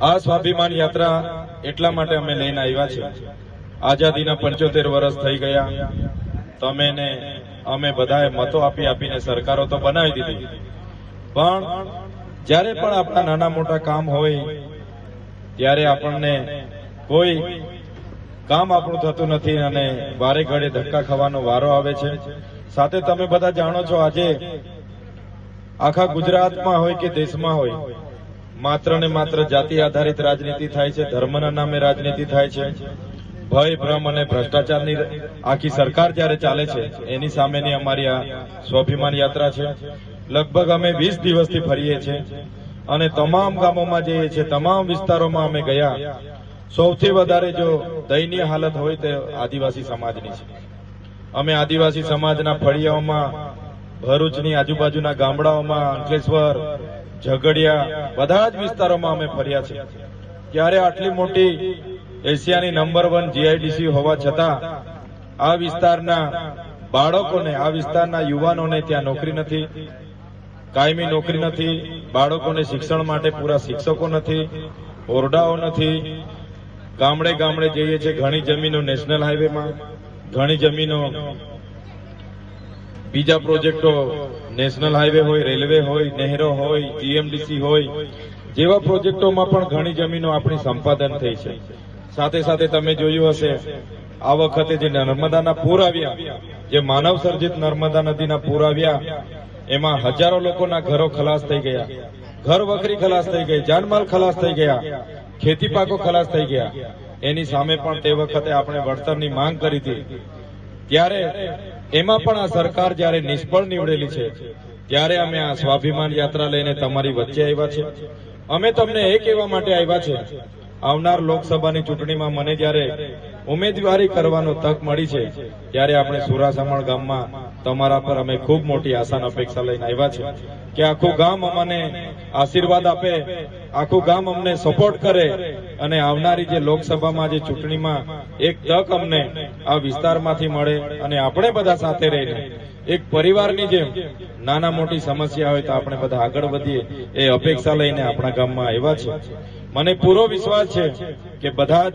આ સ્વાભિમાન યાત્રા એટલા માટે અમે લઈને આવ્યા છે. આઝાદીના પંચોતેર વર્ષ થઈ ગયા. તમે ને અમે બધાએ મતો આપી આપીને સરકારો તો બનાવી દીધી. પણ જ્યારે પણ આપણા નાના મોટા કામ હોય, ત્યારે આપણને કોઈ કામ આપણું થતું નથી અને વારે ઘડે ધક્કા ખાવાનો વારો આવે છે. સાથે તમે બધા જાણો છો, આજે આખા ગુજરાતમાં હોય કે દેશમાં હોય માત્ર ને માત્ર જાતિ આધારિત રાજનીતિ થાય છે, ધર્મના નામે રાજનીતિ થાય છે. ભય, ભ્રમ અને ભ્રષ્ટાચારની આખી સરકાર જ્યારે ચાલે છે, એની સામેની અમારી આ સ્વાભિમાન યાત્રા છે. લગભગ અમે વીસ દિવસથી ફરીએ છીએ અને તમામ ગામોમાં જઈએ છીએ, તમામ વિસ્તારોમાં અમે ગયા. સૌથી વધારે જો દયનીય હાલત હોય તે આદિવાસી સમાજની છે. અમે આદિવાસી સમાજના ફળિયાઓમાં, ભરૂચની આજુબાજુના ગામડાઓમાં, અંકલેશ્વર ઝઘડિયા બધા જ વિસ્તારોમાં અમે ફર્યા છે ત્યારે આટલી મોટી એશિયાની નંબર વન જીઆઈડીસી હોવા છતાં, આ વિસ્તારના બાળકોને, આ વિસ્તારના યુવાનોને ત્યાં નોકરી નથી, કાયમી નોકરી નથી, બાળકોને શિક્ષણ માટે પૂરા શિક્ષકો નથી, ઓરડાઓ નથી. ગામડે ગામડે જઈએ છીએ ઘણી જમીનો નેશનલ હાઈવેમાં, ઘણી જમીનો બીજા પ્રોજેક્ટો, નેશનલ હાઈવે હોય, રેલવે હોય, નહેરો હોય, જીએમડીસી હોય, જેવા પ્રોજેક્ટોમાં પણ ઘણી જમીનો આપણી સંપાદન થઈ છે. સાથે સાથે તમે જોયું હશે, આ વખતે જે નર્મદાના પૂર આવ્યા, જે માનવ સર્જિત નર્મદા નદીના પૂર આવ્યા, એમાં હજારો લોકોના ઘરો ખલાસ થઈ ગયા. ઘર વખરી ખલાસ થઈ ગઈ, જાનમાલ ખલાસ થઈ ગયા, ખેતી પાકો ખલાસ થઈ ગયા. એની સામે પણ તે વખતે આપણે વળતરની માંગ કરી હતી. ત્યારે એમાં પણ આ સરકાર જ્યારે નિષ્ફળ નીવડેલી છે, ત્યારે અમે આ સ્વાભિમાન યાત્રા લઈને તમારી વચ્ચે આવ્યા છે. અમે તમને એ કહેવા માટે આવ્યા છે, આવનાર લોકસભાની ચૂંટણીમાં મને જ્યારે ઉમેદવારી કરવાનો તક મળી છે, ત્યારે આપણે સુરાસમણ ગામમાં તમારા પર અમે ખૂબ મોટી આશાન અપેક્ષા લઈને આવ્યા છે કે આખું ગામ અમને આશીર્વાદ આપે, આખું ગામ અમને સપોર્ટ કરે અને આવનારી જે લોકસભામાં જે ચૂંટણીમાં એક તક અમને આ વિસ્તારમાંથી મળે અને આપણે બધા સાથે રહીને એક પરિવારની જેમ નાના મોટી સમસ્યા હોય તો આપણે બધા આગળ વધીએ એ અપેક્ષા લઈને આપણા ગામમાં આવ્યા છે. મને પૂરો વિશ્વાસ છે કે બધા